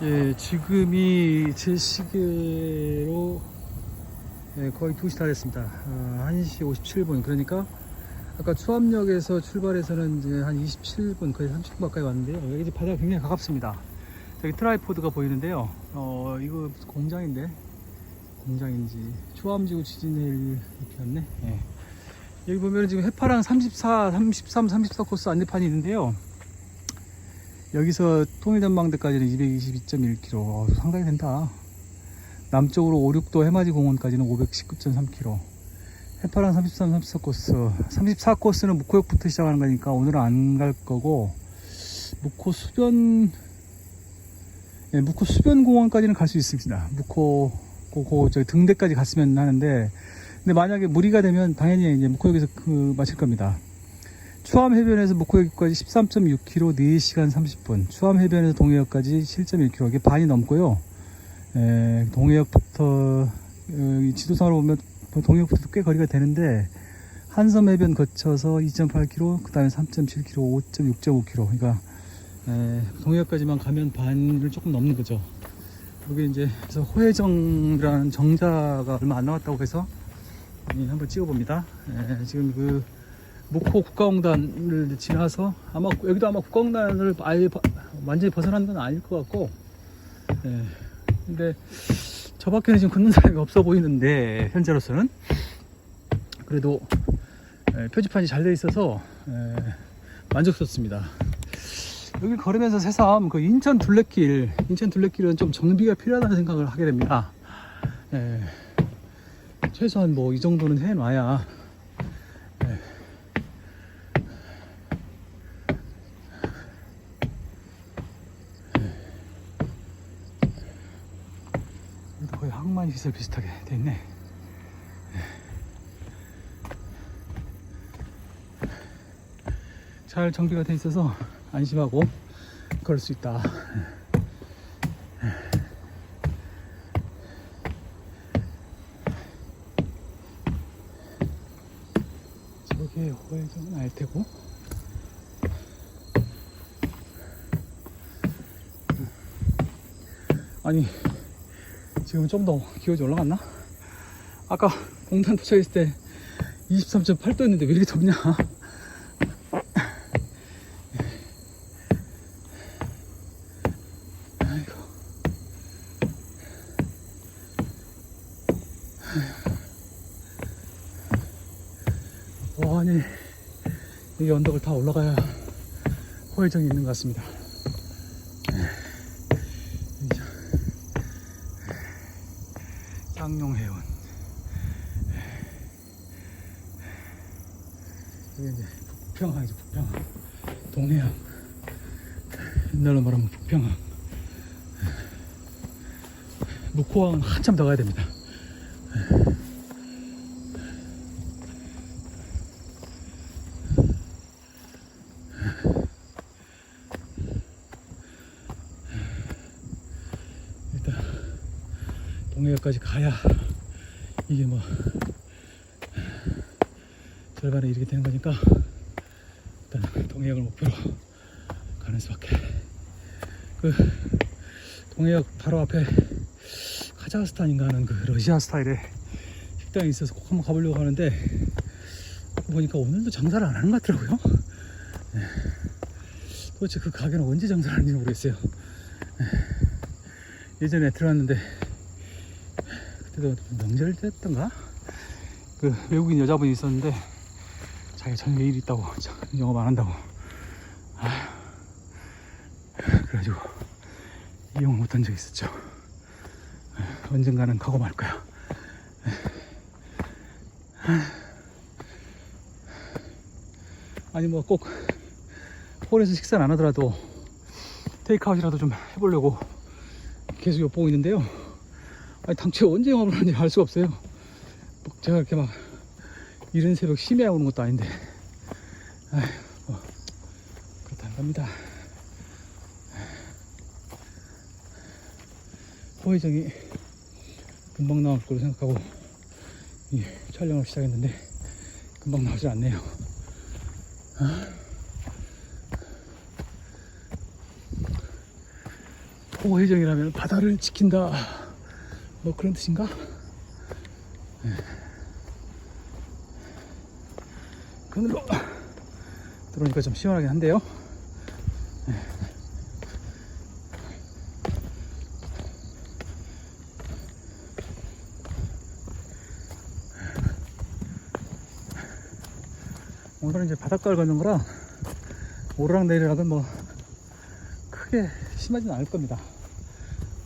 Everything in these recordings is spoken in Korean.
예, 지금이 제 시계로 예, 거의 2시 다 됐습니다. 아, 1시 57분. 그러니까 아까 수암역에서 출발해서는 이제 한 27분, 거의 30분 가까이 왔는데요. 여기 이제 바다가 굉장히 가깝습니다. 저기 트라이포드가 보이는데요. 어, 이거 공장인데? 공장인지. 초암지구 지진해일 이렇게 네 여기 보면 지금 해파랑 34, 33, 34 코스 안내판이 있는데요. 여기서 통일전망대까지는 222.1km. 어, 상당히 된다. 남쪽으로 5, 6도 해맞이 공원까지는 519.3km. 해파랑 33, 34 코스. 34 코스는 묵호역부터 시작하는 거니까 오늘은 안 갈 거고, 묵호 수변, 예, 묵호 수변 공원까지는 갈 수 있습니다. 묵호, 고, 고, 저 등대까지 갔으면 하는데, 근데 만약에 무리가 되면 당연히 이제 묵호역에서 그, 마실 겁니다. 추암 해변에서 목호역까지 13.6km 4시간 30분. 추암 해변에서 동해역까지 7.1km. 이게 반이 넘고요. 에, 동해역부터 어, 이 지도상으로 보면 동해역부터 꽤 거리가 되는데 한섬 해변 거쳐서 2.8km, 그 다음에 3.7km, 5.6.5km. 그러니까 에, 동해역까지만 가면 반을 조금 넘는 거죠. 여기 이제 그래서 호해정이라는 정자가 얼마 안 남았다고 해서 예, 한번 찍어봅니다. 에, 지금 그 목포 국가공단을 지나서 아마 여기도 아마 국가공단을 아예 버- 완전히 벗어난 건 아닐 것 같고 예. 근데 저 밖에는 지금 걷는 사람이 없어 보이는데 현재로서는 그래도 예, 표지판이 잘 돼 있어서 예, 만족스럽습니다 여기 걸으면서 새삼 그 인천 둘레길 인천 둘레길은 좀 정비가 필요하다는 생각을 하게 됩니다 예. 최소한 뭐 이 정도는 해놔야 항만 시설 비슷하게 돼 있네. 잘 정비가 돼 있어서 안심하고 걸을 수 있다. 저게 호해정은 알 테고. 아니 지금 좀 더 기온이 올라갔나? 아까 공단 도착했을 때 23.8도였는데 왜 이렇게 덥냐? 아니 이 언덕을 다 올라가야 호회정이 있는 것 같습니다. 쌍용해원. 여기 이제 북평항이죠 북평항. 동해안. 옛날로 말하면 북평항. 묵호항은 한참 더 가야 됩니다 일단 동해역까지 가야 이게 뭐 절반에 이르게 되는 거니까 일단 동해역을 목표로 가는 수밖에 그 동해역 바로 앞에 카자흐스탄인가 하는 그 러시아 스타일의 식당이 있어서 꼭 한번 가보려고 하는데 보니까 오늘도 장사를 안 하는 것 같더라고요 네. 도대체 그 가게는 언제 장사를 하는지 모르겠어요 네. 예전에 들어왔는데 그때도 명절 때였던가? 그 외국인 여자분이 있었는데 자기 저녁에 일 있다고 참, 영업 안 한다고 아, 그래가지고 이용 못한 적이 있었죠 아, 언젠가는 가고 말 거야 아. 아니 뭐 꼭 홀에서 식사를 안 하더라도 테이크아웃이라도 좀 해보려고 계속 엿보고 있는데요 아니 당최 언제 하는지 알 수가 없어요 뭐 제가 이렇게 막 이른 새벽 심야 오는 것도 아닌데 아휴 뭐 그렇다는 겁니다 호회정이 금방 나올 거로 생각하고 이 촬영을 시작했는데 금방 나오질 않네요 아. 호해정이라면 바다를 지킨다. 뭐 그런 뜻인가? 네. 그늘로 들어오니까 좀 시원하긴 한데요. 오늘은 이제 바닷가를 걷는 거라 오르락 내리락은 뭐 크게 심하지는 않을 겁니다.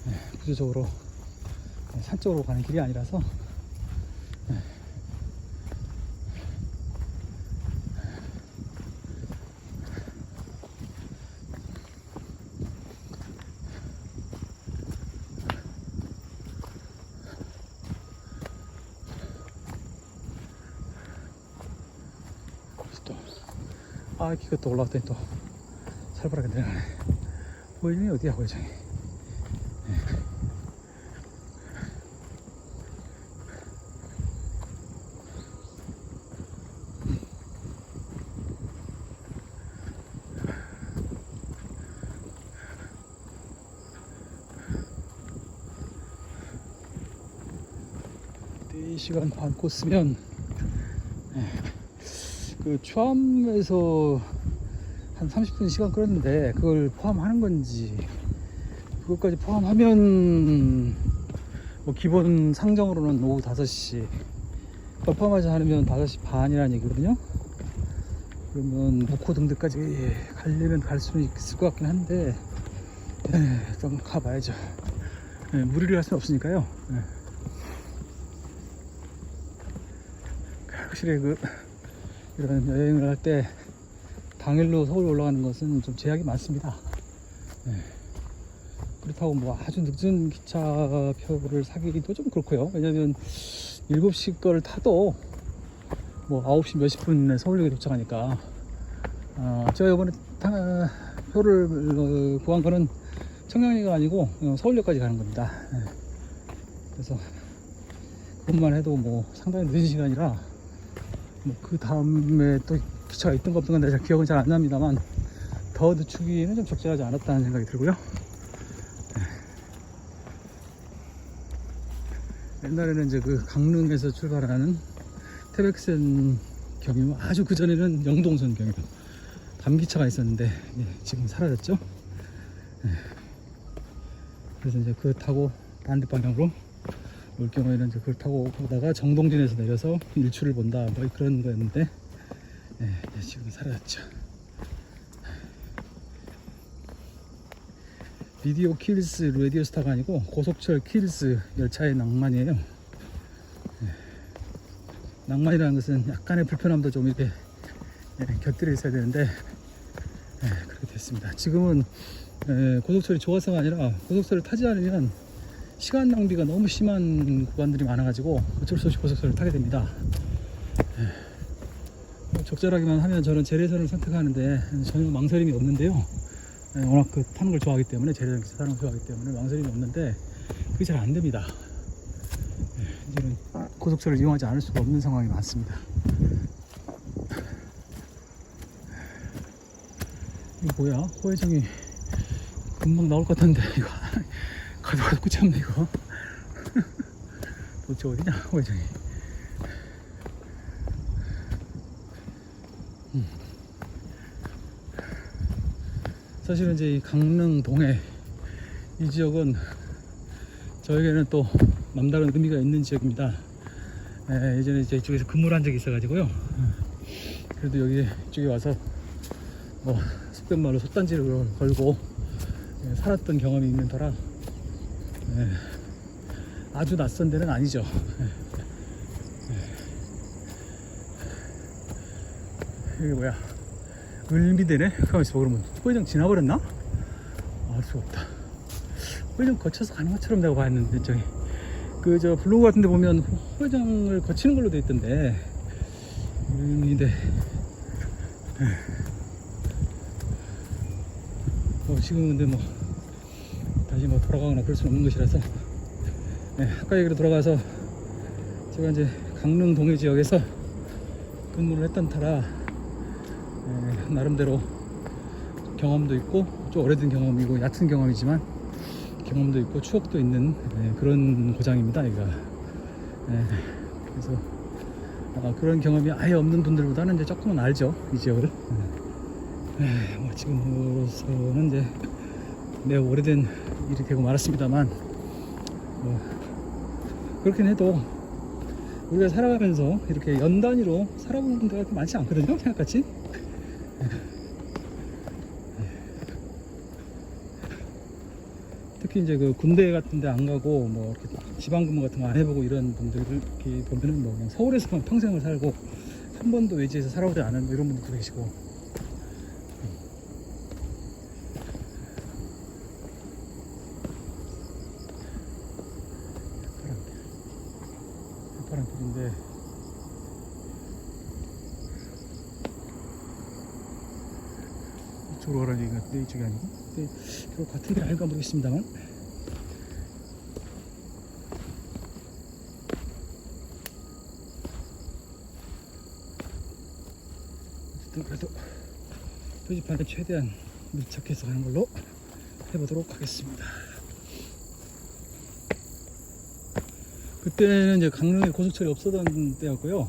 네, 구조적으로 산 쪽으로 가는 길이 아니라서 아, 또 올라왔더니 또 살벌하게 내려가네. 호회정이 어디야, 호회정이? 네 시간 반 코스면 그 추암에서 한 30분 시간 끌었는데 그걸 포함하는 건지 그것까지 포함하면 뭐 기본 상정으로는 오후 5시 그걸 포함하지 않으면 5시 반이라는 얘기거든요. 그러면 목호 등대까지 가려면 갈 수는 있을 것 같긴 한데 예, 일단 가봐야죠. 예, 무리를 할 수는 없으니까요. 예. 확실히 그 이런 여행을 할 때 당일로 서울 올라가는 것은 좀 제약이 많습니다. 네. 그렇다고 뭐 아주 늦은 기차 표를 사기도 좀 그렇고요. 왜냐면 7시 거를 타도 뭐 9시 몇십 분에 서울역에 도착하니까 어, 제가 이번에 타, 표를 어, 구한 거는 청량리가 아니고 어, 서울역까지 가는 겁니다. 네. 그래서 그것만 해도 뭐 상당히 늦은 시간이라 뭐 그 다음에 또 기차가 있던 거 없던 건 내가 잘 기억은 잘 안 납니다만 더 늦추기는 좀 적절하지 않았다는 생각이 들고요. 네. 옛날에는 이제 그 강릉에서 출발하는 태백선 경유 아주 그 전에는 영동선 경유 밤기차가 있었는데 예, 지금 사라졌죠. 예. 그래서 이제 그거 타고 반대 방향으로 올 경우에는 이제 그걸 타고 오다가 정동진에서 내려서 일출을 본다. 뭐 그런 거였는데 예, 지금 사라졌죠. 비디오 킬스 라디오스타가 아니고 고속철 킬스 열차의 낭만이에요. 예. 낭만이라는 것은 약간의 불편함도 좀 이렇게 예, 곁들여 있어야 되는데 예, 그렇게 됐습니다. 지금은 예, 고속철이 좋아서가 아니라 고속철을 타지 않으면 시간 낭비가 너무 심한 구간들이 많아가지고 어쩔 수 없이 고속철을 타게 됩니다. 예. 뭐 적절하게만 하면 저는 재래선을 선택하는데 전혀 망설임이 없는데요. 예, 워낙 그 타는 걸 좋아하기 때문에 재래선 타는 걸 좋아하기 때문에 망설임이 없는데 그게 잘 안 됩니다. 예, 이제는 고속철을 이용하지 않을 수가 없는 상황이 많습니다. 이거 뭐야? 호회정이 금방 나올 것 같은데 이거 가도 가도 끝이 없네 이거. 도대체 어디냐 호회장이 음. 사실은 이제 이 강릉 동해 이 지역은 저에게는 또 남다른 의미가 있는 지역입니다. 에, 예전에 이제 이쪽에서 근무를 한 적이 있어 가지고요. 그래도 여기 이쪽에 와서 뭐 속된 말로 솥단지를 걸고 예, 살았던 경험이 있는 터라 예, 아주 낯선 데는 아니죠. 예, 예. 뭐야? 을미대네? 가만있어 그러면 호회장 지나버렸나? 알 수가 없다. 호회장 거쳐서 가는 것처럼 내가 봤는데 저기 그 저 블로그 같은 데 보면 호회장을 거치는 걸로 돼 있던데 을미대 예. 어, 지금 근데 뭐 다시 뭐 돌아가거나 그럴 수 없는 것이라서 네, 아까 얘기로 돌아가서 제가 이제 강릉 동해 지역에서 근무를 했던 터라 네, 나름대로 경험도 있고 좀 오래된 경험이고 얕은 경험이지만 경험도 있고 추억도 있는 예, 그런 고장입니다. 여기가. 예, 그래서 아, 그런 경험이 아예 없는 분들보다는 이제 조금은 알죠 이 지역을. 예, 예, 뭐 지금으로서는 이제 매우 오래된 일이 되고 말았습니다만 뭐 그렇긴 해도 우리가 살아가면서 이렇게 연 단위로 살아보는 데가 많지 않거든요 생각같이. 특히 이제 그 군대 같은 데 안 가고 뭐 이렇게 지방 근무 같은 거 안 해보고 이런 분들 이렇게 보면은 뭐 그냥 서울에서만 평생을 살고 한 번도 외지에서 살아보지 않은 뭐 이런 분들도 계시고 해파란 길인데 이쪽으로 가라는 얘기 같은데 이쪽이 아니고? 근데 그 같은 길 아닐까 모르겠습니다만. 어쨌든 그래도 표지판에 최대한 밀착해서 가는 걸로 해보도록 하겠습니다. 그때는 이제 강릉에 고속철이 없었던 때였고요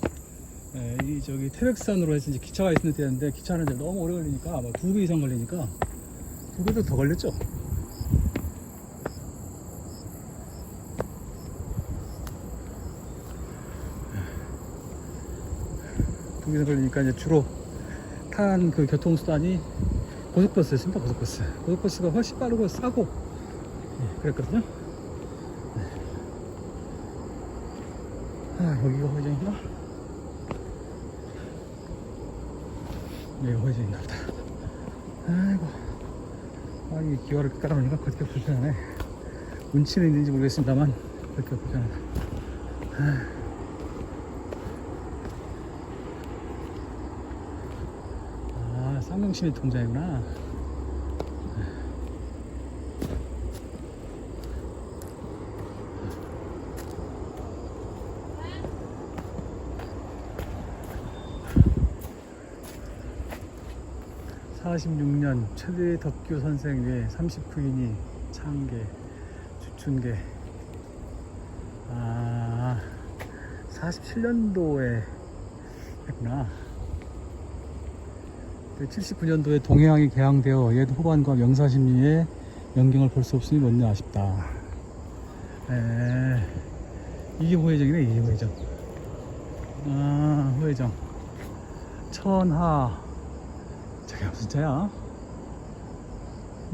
예, 이 저기 태백산으로 해서 이제 기차가 있는 때였는데 기차는 이제 너무 오래 걸리니까 뭐두배 이상 걸리니까 두 배도 더 걸렸죠. 두 배 이상 걸리니까 이제 주로 탄 그 교통수단이 고속버스였습니다. 고속버스. 고속버스가 훨씬 빠르고 싸고 예, 그랬거든요. 네. 아, 여기가 회전인가? 여기가 회전인가 보다. 아이고. 아, 이 기와를 깔아놓으니까 그렇게 불편하네. 운치는 있는지 모르겠습니다만, 그렇게 불편하다. 아, 쌍용시내 통장이구나. (46년) 최대 덕교 선생 외 39인이 창계 주춘계. 아 47년도에 했구나. 79년도에 동해항이 개항되어 옛 호반과 명사심리의 연경을 볼 수 없으니 너무 아쉽다. 에, 이게 호회정이네 이게 호회정. 아 호회정. 천하 무슨 자야?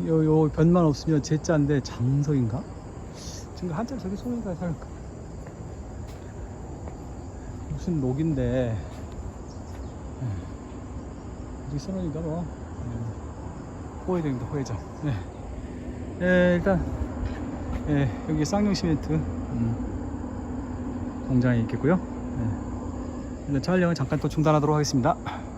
요, 요 변만 없으면 제자인데 장석인가? 지금 한자 저기 소리가 잘 무슨 녹인데 여기 써놓으니까 뭐 네. 호회정입니다 호회정 네. 예, 일단 예, 여기 쌍용 시멘트 음, 공장이 있겠고요 네. 일단 촬영은 잠깐 또 중단하도록 하겠습니다